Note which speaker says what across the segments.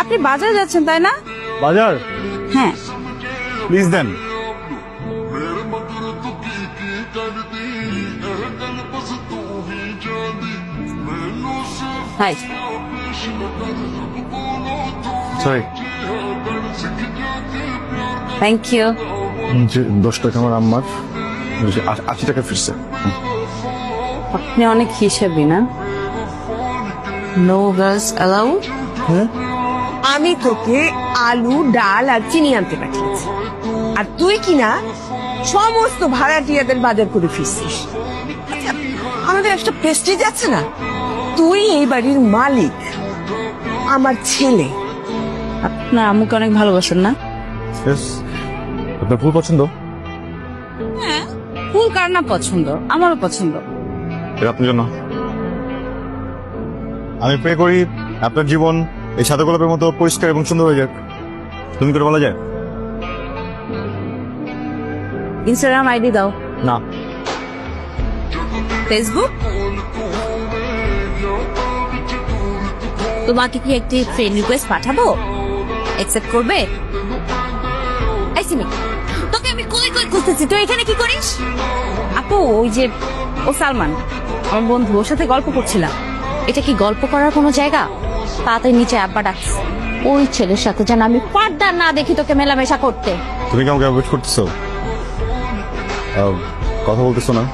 Speaker 1: আপনি বাজারে যাচ্ছেন তাই না?
Speaker 2: বাজার?
Speaker 1: হ্যাঁ।
Speaker 2: প্লিজ দেন।
Speaker 1: হাই।
Speaker 2: সরি
Speaker 1: থ্যাংক ইউ
Speaker 2: যে দশ টাকা আমার আম্মার যে আশি টাকা ফিরছে।
Speaker 1: আপনি অনেক হিসেবি না? নো গার্লস অ্যালাউড
Speaker 2: হ্যাঁ?
Speaker 3: আমি তোকে আলু ডাল আর চিনি আনতে পাঠিয়েছি। আর তুই কিনা সমস্ত ভাড়াটিয়াদের বাজার করে ফিরছিস। আচ্ছা, আমাদের একটা প্রেস্টিজ আছে না? তুই এই বাড়ির মালিক আমার ছেলে।
Speaker 1: আপনার আম্মুকে অনেক ভালোবাসেন না.
Speaker 2: আপনার ফুল পছন্দ?
Speaker 1: হ্যাঁ ফুল কার না পছন্দ? আমারও পছন্দ।
Speaker 2: আপনার জন্য। আমি প্রে করি আপনার জীবন এই সাদা গোলাপের মতো পরিষ্কার এবং সুন্দর হয়ে যাক। তুমি করে বলা যায়?
Speaker 1: ইনস্টাগ্রাম আইডি দাও।
Speaker 2: না।
Speaker 1: ফেসবুক তোমাকে কি একটি ফ্রেন্ড রিকোয়েস্ট পাঠাবো? অ্যাকসেপ্ট করবে? তোকে আমি কই কই খুঁজতেছি? তুই এখানে কি করিস? আপু ওই যে ও সালমান আমার বন্ধু ওর সাথে গল্প করছিলাম। এটা কি গল্প করার কোনো জায়গা? তাড়াতাড়ি নিচে আব্বা ডাকছে। ওই ছেলের সাথে যেন আমি পার্দার না দেখি তোকে মেলামেশা করতে।
Speaker 2: তুমি কি আমাকে অ্যাভয়েড করতেছো? আহ, কথা বলতেছো না?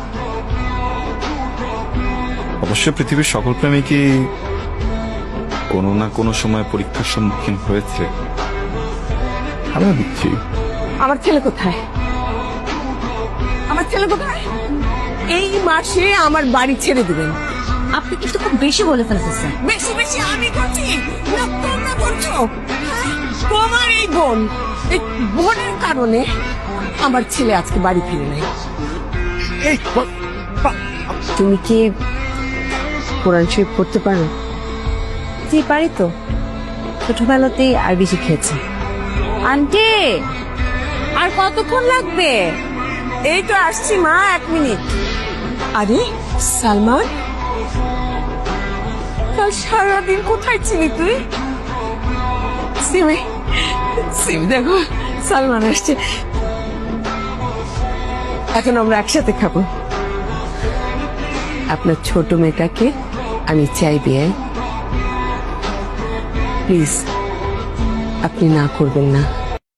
Speaker 4: অবশ্য পৃথিবীর সকল প্রেমিকই কোনো না কোনো সময় পরীক্ষার সম্মুখীন হয়েছে? আমিও দিচ্ছি।
Speaker 3: আমার ছেলে কোথায়? আমার ছেলে কোথায়? এই মাসে আমার বাড়ি ছেড়ে দিবেন।
Speaker 1: আপনি কিন্তু খুব বেশি বলে ফেলতেছেন।
Speaker 3: বেশি বেশি আমি করছি না তোমরা করছ হ্যাঁ? তোমার এই বোন এই বোনের কারণে আমার ছেলে আজকে বাড়ি ফিরে নাই।
Speaker 2: এই
Speaker 3: তুমি কি কোরআন শরীফ পড়তে পারো?
Speaker 1: জি পারি তো। ছোটবেলাতেই আরবি শিখেছি আন্টি আর কতক্ষণ লাগবে?
Speaker 3: এই তো আসছি মা এক মিনিট। আরে সালমান? কাল সারাদিন কোথায় ছিলি তুই? সিমি সিমি দেখো, সালমান আসছে। এখন আমরা একসাথে খাব। আপনার ছোট মেয়েটাকে আমি চাই বিয়ে। প্লিজ, আপনি না করবেন না।